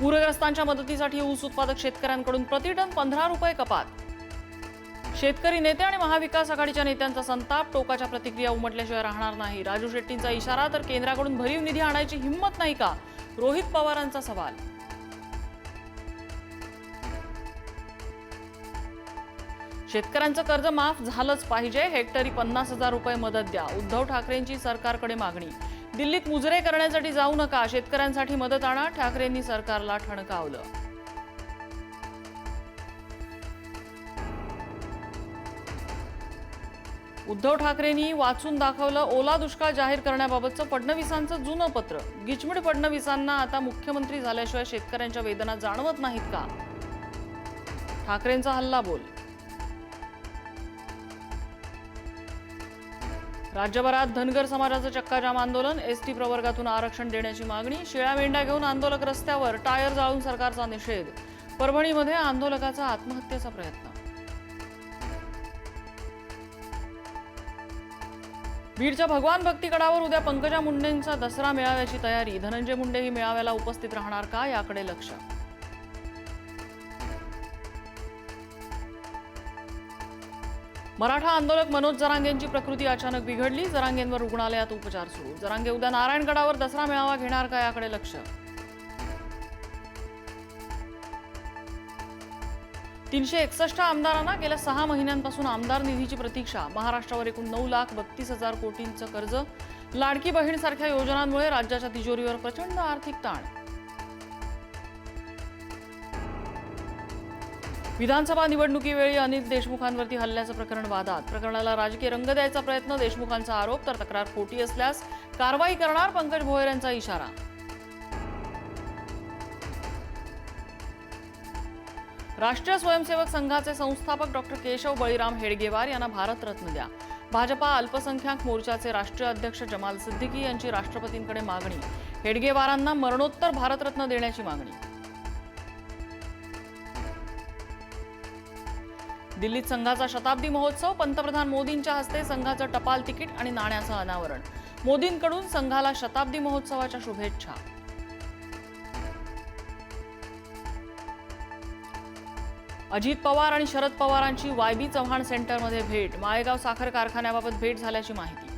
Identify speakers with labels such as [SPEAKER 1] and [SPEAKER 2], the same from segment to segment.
[SPEAKER 1] पूरग्रस्तांच्या मदतीसाठी ऊस उत्पादक शेतकऱ्यांकडून प्रतिटन पंधरा रुपये कपात. शेतकरी नेते आणि महाविकास आघाडीच्या नेत्यांचा संताप टोकाच्या प्रतिक्रिया उमटल्याशिवाय राहणार नाही. राजू शेट्टींचा इशारा तर केंद्राकडून भरीव निधी आणायची हिंमत नाही का? रोहित पवारांचा सवाल. शेतकऱ्यांचं कर्ज माफ झालंच पाहिजे. हेक्टरी पन्नास हजार रुपये मदत द्या. उद्धव ठाकरेंची सरकारकडे मागणी. दिल्लीत मुजरे करण्यासाठी जाऊ नका शेतकऱ्यांसाठी मदत आणा ठाकरेंनी सरकारला ठणकावलं. उद्धव ठाकरेंनी वाचून दाखवलं ओला दुष्काळ जाहीर करण्याबाबतचं फडणवीसांचं जुनं पत्र. गिचमिड फडणवीसांना आता मुख्यमंत्री झाल्याशिवाय शेतकऱ्यांच्या वेदना जाणवत नाहीत का? ठाकरेंचा हल्ला बोल. राज्यभरात धनगर समाजाचं चक्काजाम आंदोलन एसटी प्रवर्गातून आरक्षण देण्याची मागणी शिळ्या मेंढ्या घेऊन आंदोलक रस्त्यावर टायर जाळून सरकारचा निषेध. परभणीमध्ये आंदोलकाचा आत्महत्येचा प्रयत्न. बीडच्या भगवान भक्तीगडावर उद्या पंकजा मुंडेंचा दसरा मेळाव्याची तयारी. धनंजय मुंडे ही मेळाव्याला उपस्थित राहणार का याकडे लक्ष. मराठा आंदोलक मनोज जरांगेंची प्रकृती अचानक बिघडली. जरांगेंवर रुग्णालयात उपचार सुरू. जरांगे उद्या नारायणगडावर दसरा मेळावा घेणार का याकडे लक्ष? तीनशे एकसष्ट आमदारांना गेल्या सहा महिन्यांपासून आमदार निधीची प्रतीक्षा. महाराष्ट्रावर एकूण नऊ लाख बत्तीस हजार कोटींचं कर्ज. लाडकी बहीण सारख्या योजनांमुळे राज्याच्या तिजोरीवर प्रचंड आर्थिक ताण. विधानसभा निवडणुकीवेळी अनिल देशमुखांवरती हल्ल्याचं प्रकरण वादात. प्रकरणाला राजकीय रंग द्यायचा प्रयत्न देशमुखांचा आरोप तर तक्रार खोटी असल्यास कारवाई करणार पंकज भोयर यांचा इशारा. राष्ट्रीय स्वयंसेवक संघाचे संस्थापक डॉक्टर केशव बळीराम हेडगेवार यांना भारतरत्न द्या. भाजपा अल्पसंख्याक मोर्चाचे राष्ट्रीय अध्यक्ष जमाल सिद्दीकी यांची राष्ट्रपतींकडे मागणी. हेडगेवारांना मरणोत्तर भारतरत्न देण्याची मागणी. दिल्लीत संघाचा शताब्दी महोत्सव. पंतप्रधान मोदींच्या हस्ते संघाचं टपाल तिकीट आणि नाण्याचं अनावरण. मोदींकडून संघाला शताब्दी महोत्सवाच्या शुभेच्छा. अजित पवार आणि शरद पवारांची वायबी चव्हाण सेंटरमध्ये भेट. माळेगाव साखर कारखान्याबाबत भेट झाल्याची माहिती.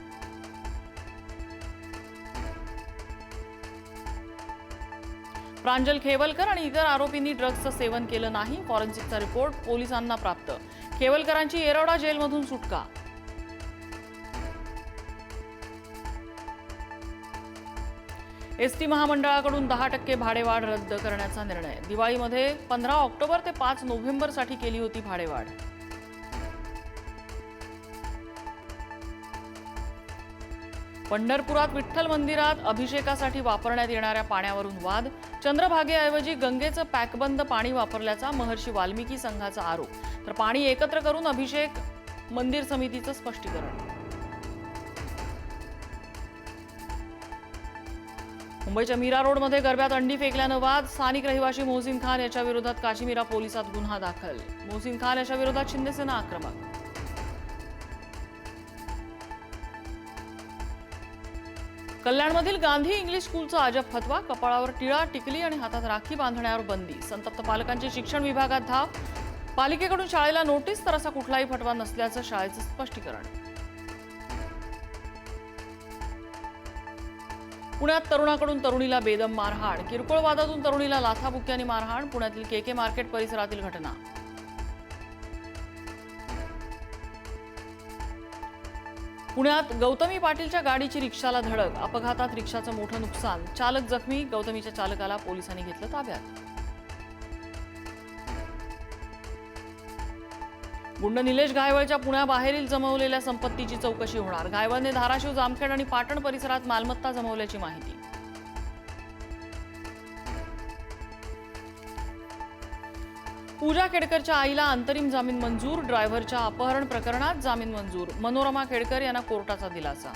[SPEAKER 1] प्रांजल खेवलकर आणि इतर आरोपींनी ड्रग्जचं सेवन केलं नाही फॉरेन्सिकचा रिपोर्ट पोलिसांना प्राप्त. खेवलकरांची येरवडा जेलमधून सुटका. एस टी महामंडळाकडून दहा टक्के भाडेवाढ रद्द करण्याचा निर्णय. दिवाळीमध्ये पंधरा ऑक्टोबर ते पाच नोव्हेंबरसाठी केली होती भाडेवाढ. पंढरपुरात विठ्ठल मंदिरात अभिषेकासाठी वापरण्यात येणाऱ्या पाण्यावरून वाद चंद्रभागेऐवजी गंगेचं पॅकबंद पाणी वापरल्याचा महर्षी वाल्मिकी संघाचा आरोप. तर पाणी एकत्र करून अभिषेक मंदिर समितीचं स्पष्टीकरण. मुंबईच्या मीरा रोडमध्ये गरब्यात अंडी फेकल्यानं वाद स्थानिक रहिवाशी मोहसिन खान याच्या विरोधात काशीमीरा पोलिसात गुन्हा दाखल. मोहसिन खान याच्या विरोधात शिंदेसेना आक्रमक. कल्याणमधील गांधी इंग्लिश स्कूलचा अजब फतवा कपाळावर टिळा टिकली आणि हातात राखी बांधण्यावर बंदी. संतप्त पालकांची शिक्षण विभागात धाव. पालिकेकडून शाळेला नोटीस तर असा कुठलाही फटवा नसल्याचं शाळेचं स्पष्टीकरण. पुण्यात तरुणाकडून तरुणीला बेदम मारहाण. किरकोळ वादातून तरुणीला लाथाबुक्क्याने मारहाण. पुण्यातील के के मार्केट परिसरातील घटना. पुण्यात गौतमी पाटीलच्या गाडीची रिक्षाला धडक अपघातात रिक्षाचं मोठं नुकसान. चालक जखमी गौतमीच्या चालकाला पोलिसांनी घेतलं ताब्यात. गुंड निलेश गायवळच्या पुण्याबाहेरील जमवलेल्या संपत्तीची चौकशी होणार. गायवळने धाराशिव जामखेड आणि पाटण परिसरात मालमत्ता जमवल्याची माहिती. पूजा खेडकरच्या आईला अंतरिम जामीन मंजूर ड्रायव्हरच्या अपहरण प्रकरणात जामीन मंजूर. मनोरमा खेडकर यांना कोर्टाचा दिलासा.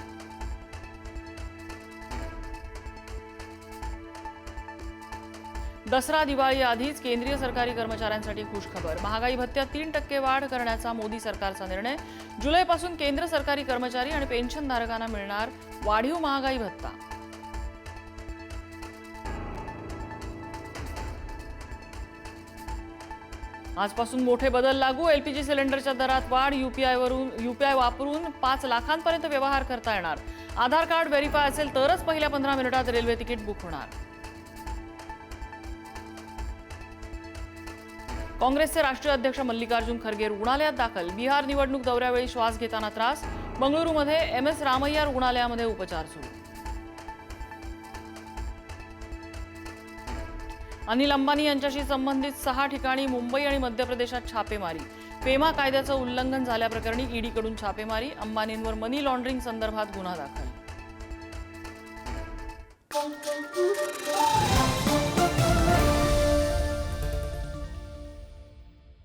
[SPEAKER 1] दसरा दिवाळी आधीच केंद्रीय सरकारी कर्मचाऱ्यांसाठी खुशखबर. महागाई भत्त्यात तीन टक्के वाढ करण्याचा मोदी सरकारचा निर्णय. जुलैपासून केंद्र सरकारी कर्मचारी आणि पेन्शनधारकांना मिळणार वाढीव महागाई भत्ता. आजपासून मोठे बदल लागू. एलपीजी सिलेंडरच्या दरात वाढ. युपीआयवरून युपीआय वापरून पाच लाखांपर्यंत व्यवहार करता येणार. आधार कार्ड व्हेरीफाय असेल तरच पहिल्या पंधरा मिनिटात रेल्वे तिकीट बुक होणार. काँग्रेसचे राष्ट्रीय अध्यक्ष मल्लिकार्जुन खरगे रुग्णालयात दाखल. बिहार निवडणूक दौऱ्यावेळी श्वास घेताना त्रास. बंगळुरूमध्ये एम एस रामय्या रुग्णालयामध्ये उपचार सुरू. अनिल अंबानी यांच्याशी संबंधित सहा ठिकाणी मुंबई आणि मध्य प्रदेशात छापेमारी. पेमा कायद्याचं उल्लंघन झाल्याप्रकरणी ईडीकडून छापेमारी. अंबानींवर मनी लॉन्ड्रिंग संदर्भात गुन्हा दाखल.